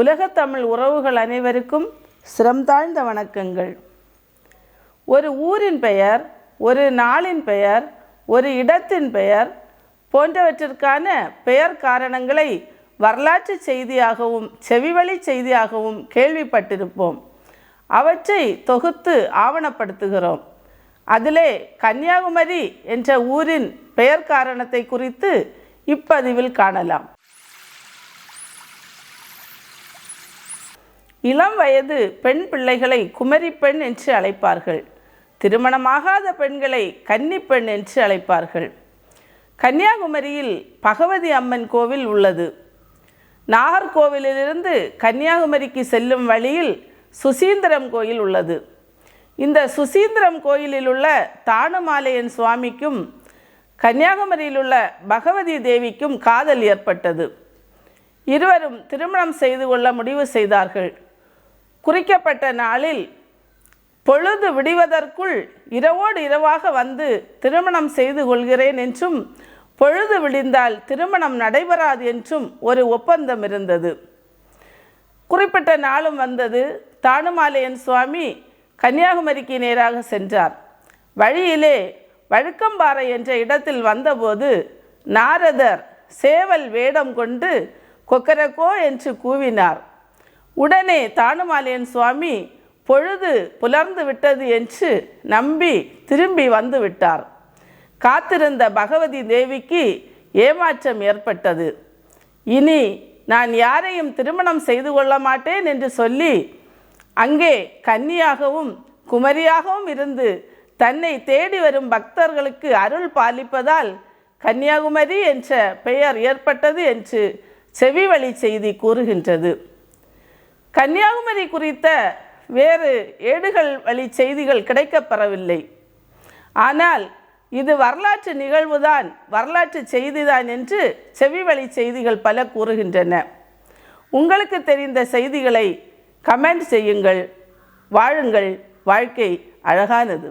உலகத்தமிழ் உறவுகள் அனைவருக்கும் சிரம் தாழ்ந்த வணக்கங்கள். ஒரு ஊரின் பெயர் ஒரு நாளின் பெயர் ஒரு இடத்தின் பெயர் போன்றவற்றிற்கான பெயர் காரணங்களை வரலாற்று செய்தியாகவும் செவிவழி செய்தியாகவும் கேள்விப்பட்டிருப்போம். அவற்றை தொகுத்து ஆவணப்படுத்துகிறோம். அதிலே கன்னியாகுமரி என்ற ஊரின் பெயர் காரணத்தை குறித்து இப்பதிவில் காணலாம். இளம் வயது பெண் பிள்ளைகளை குமரி பெண் என்று அழைப்பார்கள். திருமணமாகாத பெண்களை கன்னிப்பெண் என்று அழைப்பார்கள். கன்னியாகுமரியில் பகவதி அம்மன் கோவில் உள்ளது. நாகர்கோவிலிருந்து கன்னியாகுமரிக்கு செல்லும் வழியில் சுசீந்திரம் கோயில் உள்ளது. இந்த சுசீந்திரம் கோயிலில் உள்ள தானுமாலையன் சுவாமிக்கும் கன்னியாகுமரியில் உள்ள பகவதி தேவிக்கும் காதல் ஏற்பட்டது. இருவரும் திருமணம் செய்து கொள்ள முடிவு செய்தார்கள். குறிக்கப்பட்ட நாளில் பொழுது விடிவதற்குள் இரவோடு இரவாக வந்து திருமணம் செய்து கொள்கிறேன் என்றும் பொழுது விடிந்தால் திருமணம் நடைபெறாது என்றும் ஒரு ஒப்பந்தம் இருந்தது. குறிப்பிட்ட நாளும் வந்தது. தானுமாலையன் சுவாமி கன்னியாகுமரிக்கு நேராக சென்றார். வழியிலே வழுக்கம்பாறை என்ற இடத்தில் வந்தபோது நாரதர் சேவல் வேடம் கொண்டு கொக்கரக்கோ என்று கூவினார். உடனே தானுமாலையன் சுவாமி பொழுது புலர்ந்து விட்டது என்று நம்பி திரும்பி வந்து விட்டார். காத்திருந்த பகவதி தேவிக்கு ஏமாற்றம் ஏற்பட்டது. இனி நான் யாரையும் திருமணம் செய்து கொள்ள மாட்டேன் என்று சொல்லி அங்கே கன்னியாகவும் குமரியாகவும் இருந்து தன்னை தேடி வரும் பக்தர்களுக்கு அருள் பாலிப்பதால் கன்னியாகுமரி என்ற பெயர் ஏற்பட்டது என்று செவிவழி செய்தி கூறுகின்றது. கன்னியாகுமரி குறித்த வேறு ஏடுகள் வழி செய்திகள் கிடைக்கப்பெறவில்லை. ஆனால் இது வரலாற்று நிகழ்வுதான் வரலாற்று செய்திதான் என்று செவி வழி செய்திகள் பல கூறுகின்றன. உங்களுக்கு தெரிந்த செய்திகளை கமெண்ட் செய்யுங்கள் வாழுங்கள் வாழ்க்கை அழகானது.